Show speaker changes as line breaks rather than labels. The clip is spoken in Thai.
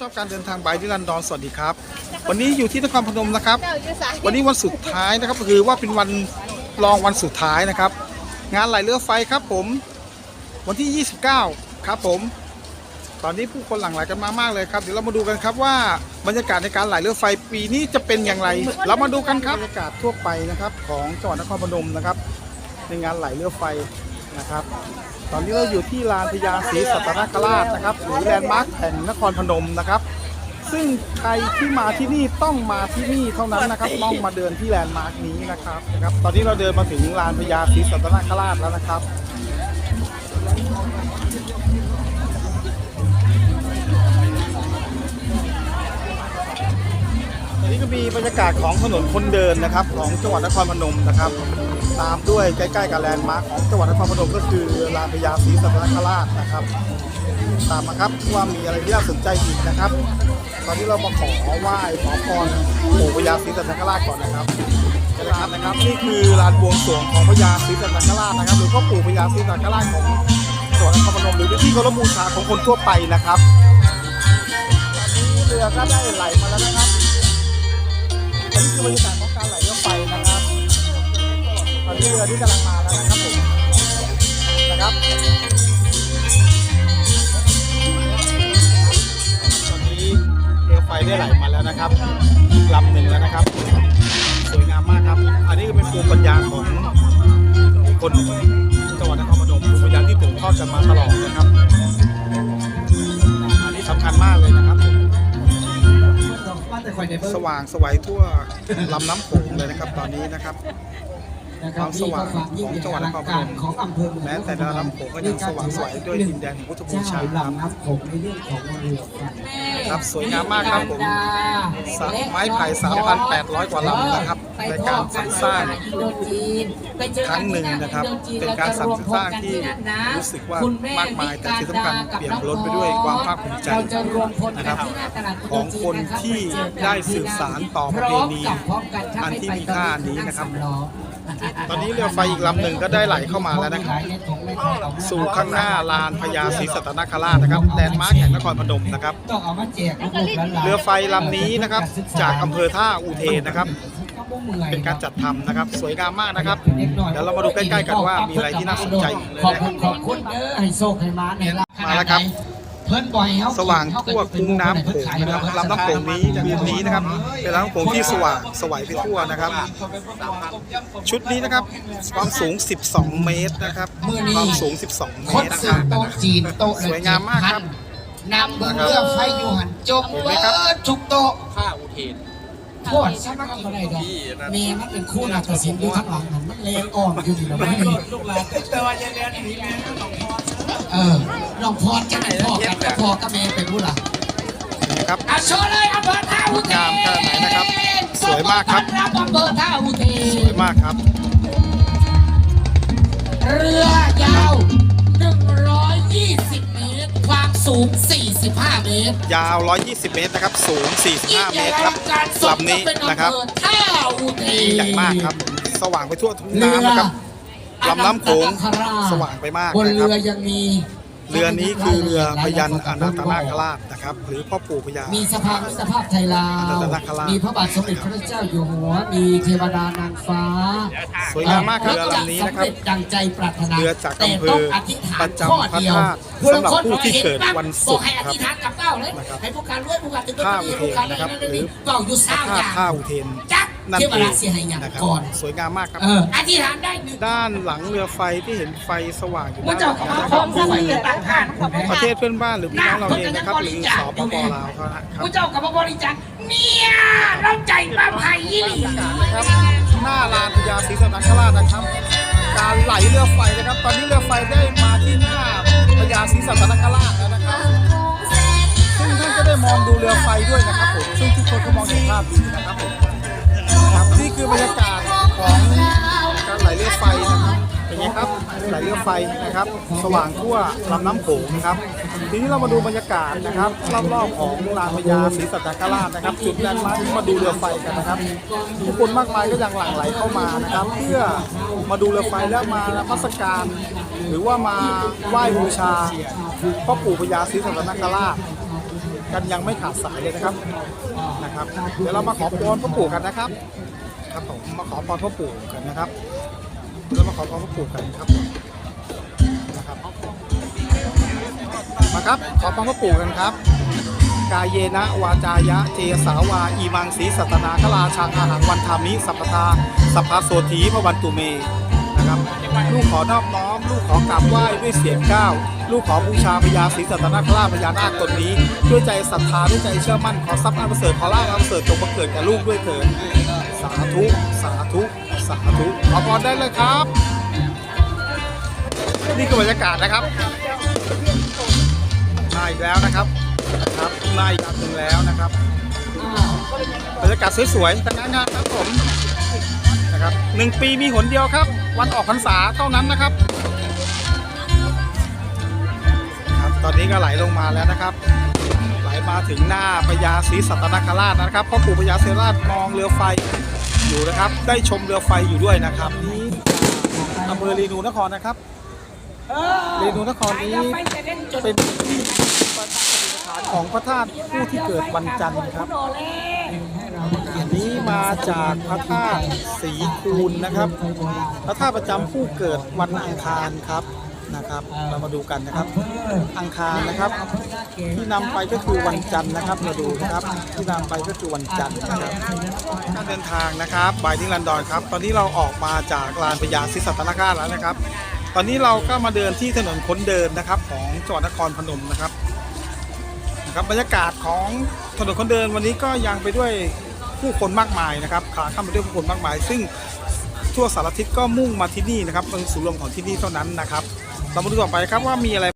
ชอบการเดินทางไปที่ลันดอนสวัสดีครับ วันนี้อยู่ที่นครพนมนะครับ วันนี้วันสุดท้ายนะครับก็คือว่าเป็นวันรองวันสุดท้ายนะครับ งานไหลเรือไฟครับผม วันที่ 29 ครับผม ตอนนี้ผู้คนหลั่งไหลกันมามากเลยครับเดี๋ยวเรามาดูกันครับว่าบรรยากาศในการไหลเรือไฟปีนี้จะเป็นอย่างไร เรามาดูกันครับบรรยากาศทั่วไปนะครับ ของจังหวัดนครพนมนะครับ ในงานไหลเรือไฟนะครับ ตอนนี้เราอยู่ที่ลานพญาศรีสัตนคราชนะครับหรือแลนด์มาร์คแห่งนครพนมนะครับ ซึ่งใครที่มาที่นี่ต้องมาที่นี่เท่านั้นนะครับต้องมาเดินที่แลนด์มาร์คนี้นะครับนะครับ ตอนนี้เราเดินมาถึงลานพญาศรีสัตนคราชแล้วนะครับอันนี้ก็มีบรรยากาศของถนนคนเดินนะครับ ของจังหวัดนครพนมนะครับ ตามด้วยใกล้ๆกับแลนด์มาร์คของจังหวัดนครพนมก็คือลานพญาศรีสัตนคราชนะครับ ตามมาครับว่ามีอะไรที่น่าสนใจอีกนะครับ ตอนนี้เรามาขอไหว้ขอพรปู่พญาศรีสัตนคราชก่อนนะครับนะครับนะครับนี่คือลานบวงสรวงของพญาศรีสัตนคราชนะครับ หรือพ่อปู่พญาศรีสัตนคราชของจังหวัดนครพนมหรือเป็นที่เคารพบูชาของคนทั่วไปนะครับตอนนี้เรือก็ได้ไหลมาแล้วนะครับอันนี้คือบรรยากาศของการไหลเรือไฟนะครับ ตอนนี้เรือที่กำลังมาแล้วนะครับผมนะครับตอนนี้เรือไฟได้ไหลมาแล้วนะครับลำหนึ่งแล้วนะครับ สวยงามมากครับ อันนี้ก็เป็นภูมิปัญญาของคนจังหวัดนครพนมภูมิปัญญาที่ถูกทอดกันมาตลอดนะครับ อันนี้สำคัญมากเลยนะครับผมสว่างสวัยทั่วลำน้ำโขงเลยนะครับตอนนี้นะครับ ความสว่างของจังหวัดนครพนม
ของอำเภอเมือง
แม้แต่ลำโขงก็ยังสว่างสวยด้วยดินแดนของพุทธบูชา
เจ้ลำน้ำโขงในเรื่องของเรือไฟ
ครับสวยงามมากครับผมสระไม้ไผ่3,800 กว่าลำนะครับในการสรรสร้างครั้งหนึ่งนะครับ เป็นการสรรสร้างที่รู้สึกว่ามากมายแต่ที่สำคัญเปลี่ยนล้นไปด้วยความภาคภูมิใจนะครับของคนที่ได้สืบสารต่อประเพณีอันที่มีค่านี้นะครับ ตอนนี้เรือไฟอีกลำหนึ่งก็ได้ไหลเข้ามาแล้วนะครับ สู่ข้างหน้าลานพญาศรีสัตนคราชนะครับแลนด์มาร์คแห่งนครพนมนะครับ
ต้องเอามาแจกลูกๆหลานๆ
เรือไฟลำนี้นะครับ จากอำเภอท่าอุเทนนะครับ เป็นการจัดทำนะครับ สวยงามมากนะครับ เดี๋ยวเรามาดูใกล้ๆกันว่ามีอะไรที่น่าสนใจอีกเลย
ขอบ
นะ
คุณขอบคุณเด้อให้โชคให้มาเนี่ยละ
มาแล้วครับ
เพิ่นบ่อยเฮา
สว่างทั่วคุ้งน้ำโขงนะครับลำน้ำโขงนี้คืนนี้นะครับเป็นลำน้ำโขงที่สว่างสวัยไปทั่วนะครับ ชุดนี้นะครับ ความสูง 12 เมตรนะครับความสูง 12 เม
คน
ตรนะค
ซื้อ
รับ
โต๊ะจีนโต๊ะละ
สวยงามมากครับ
นำเบิ่งเรือไฟอยู่หันจม
เห็นไหม
เบิ
ครับ
ดทุกโต๊ะ
ผ้าอุเทน
โทษซะมักกินอะไรดอกเมย์มันเป็นคู่นาฏศิลป์อยู่ข้างหลังหันมันเลงอ่อนอยู่นี่นะไม่มี
ลูกหลานแต่ว่าจะเรียนหนีแม่ก็ต้องพอ
เออ น้องพรจะไหนพ่อกันก็พ่อกับเมย์เป็นผู้หลัก
นะครับ
อะโชว์เลยอำเภอท่าอุเทน
งามขนาดไหนนะครับ สวยมากครับ
ต้อนรับอำเภอท่าอุเท
ส
น
วยมากครับ
เรือยาว 120 เมตร ความสูง 45 เมตร
ยาว 120 เมตรนะครับ สูง 45 เมตรครับ
การสม
ลำนี้
กับเป็นอำ
นะครับ
เภอท่าอุเทน
ใหญ่มากครับ สว่างไปทั่วทุ่งน้ำนะครับลำน้ำโขงสว่างไปมาก
บน
นะครับ
เรือยังมี
เรือนี้คือเรือพยัญอนันตนาคราชนะครับ หรือพ่อปู่พญา
มีสะพานมิตรภาพไทยลา
อนั
ว
นตนาคราช
มีพระบาทสมเด็จพระเจ้าอยู่หัว มีเทวดานางฟ้า
สวยงามมากครับเรือลำนี้นะครับ
สำเร็จดังใจปรารถนา
เรือจากอำเภอ
แต่ต้องอธิษฐาน
ประจำ
ข้อเดียว
พระธาตุสำหรับผู้ที่เกิดวันศุกร์
บอกให้อธิษฐานกับเก้าเลย
นะครับ
ให้ผู้การรวยผู้การตึก
ท่าอุเทนนะครับหรือ
เก้าอยู่
พระ
สาม
ธา
อ
ตุ
ย่าง
ท่าอุเทน
จัก
นั่น
เทว
เอ
ดางเสียหายอย่าง
นะครับ
ก่อน
สวยงามมากครับ
เอออธิษฐานได้หนึ่ง
ด้านหลังเรือไฟที่เห็นไฟสว่างอยู่
มุ
ด้าน
เจ้า
หลัง
ของ
นะค
พร้
รั
อบมสมัยต่างหาก
ประเทศเพื่อนบ้านหรือพี่น้องเราเองนะครับหรือสปปลาวเขานะครับ
มุเจ้ากับบริจาคเนี่ยเราใจมาภัยยี่หลี
ครับหน้าลานพญาศรีสัตนคราชนะครับ การไหลเรือไฟนะครับ ตอนนี้เรือไฟได้มาที่หน้าพญาศรีสัตนคราชแล้วนะครับ ซึ่งท่านก็ได้มองดูเรือไฟด้วยนะครับผม ซึ่งทุกคนก็มองเห็นภาพดีนะครับผม ครับนี่คือบรรยากาศของการไหลเรือไฟนะครับเป็นไงครับไหลเรือไฟนะครับ สว่างทั่วลำน้ำโขงนะครับ ทีนี้เรามาดูบรรยากาศนะครับรอบๆของลานพญาศรีสัตนคราชนะครับจุดแลนด์มาร์คที่มาดูเรือไฟกันนะครับผู้คนมากมายก็ยังหลั่งไหลเข้ามานะครับ เพื่อมาดูเรือไฟและมานมัสการ หรือว่ามาไหว้บูชาพ่อปู่พญาศรีสัตนคราชกันยังไม่ขาดสายเลยนะครับนะครับ เดี๋ยวเรามาขอพรพ่อปู่กันนะครับ ครับผมมาขอพรพ่อปู่กันนะครับเรามาขอพรพ่อปู่กันครับนะครับมาครับขอพรพ่อปู่กันครับ กายเยนะวาจายะเจสาวาอีมังสีสัตนาคลาชังอาหังวันธามิสัพพทาสัพพโสธีพระวันตุเมนะครับลูกขอนอบน้อม ลูกขอกราบไหว้ด้วยเสียงก้าวลูกขอบูชาพญาศรีสัตนาคราชพญานาคตนนี้ ด้วยใจศรัทธาด้วยใจเชื่อมั่นขอทรัพย์อันประเสริฐขอลาภอันประเสริฐจงบังเกิดแก่ลูกด้วยเถิดาธุ สาธุ สาธุ ขอพรได้เลยครับ นี่คือบรรยากาศนะครับมาอีกแล้วนะครับนะครับมาอีกอันหนึ่งแล้วนะครับ บรรยากาศสวยๆแต่งานงานครับผมนะครับหนึ่งปีมีหนเดียวครับ วันออกพรรษาเท่านั้นนะครับ ครับ ตอนนี้ก็ไหลลงมาแล้วนะครับ ไหลมาถึงหน้าพญาศรีสัตนคราชนะครับพ่อปู่พญาศรีราชมองเรือไฟ อยู่นะครับ ได้ชมเรือไฟอยู่ด้วยนะครับนี่อำเภอเรนูนครนะครับเรนูนครนี้เป็นที่ประดิษฐานของพระธาตุผู้ที่เกิดวันจันทร์ครับอันนี้มาจากพระธาตุศรีคูณนะครับ พระธาตุประจำผู้เกิดวันอังคารครับ นะครับ เรามาดูกันนะครับ อังคารนะครับ ที่นำไปก็คือวันจันทร์นะครับมาดูนะครับ ที่นำไปก็คือวันจันทร์นะครับการเดินทางนะครับบายที่ลันดอนครับ ตอนนี้เราออกมาจากลานพญาศิสัตนคราชแล้วนะครับ ตอนนี้เราก็มาเดินที่ถนนคนเดินนะครับ ของจังหวัดนครพนมนะครับนะครับบรรยากาศของถนนคนเดินวันนี้ก็ยังไปด้วยผู้คนมากมายนะครับขาข้ามไปด้วยผู้คนมากมาย ซึ่งทั่วสารทิศก็มุ่งมาที่นี่นะครับเป็นศูนย์รวมของที่นี่เท่านั้นนะครับ เรามาดูต่อไปครับว่ามีอะไร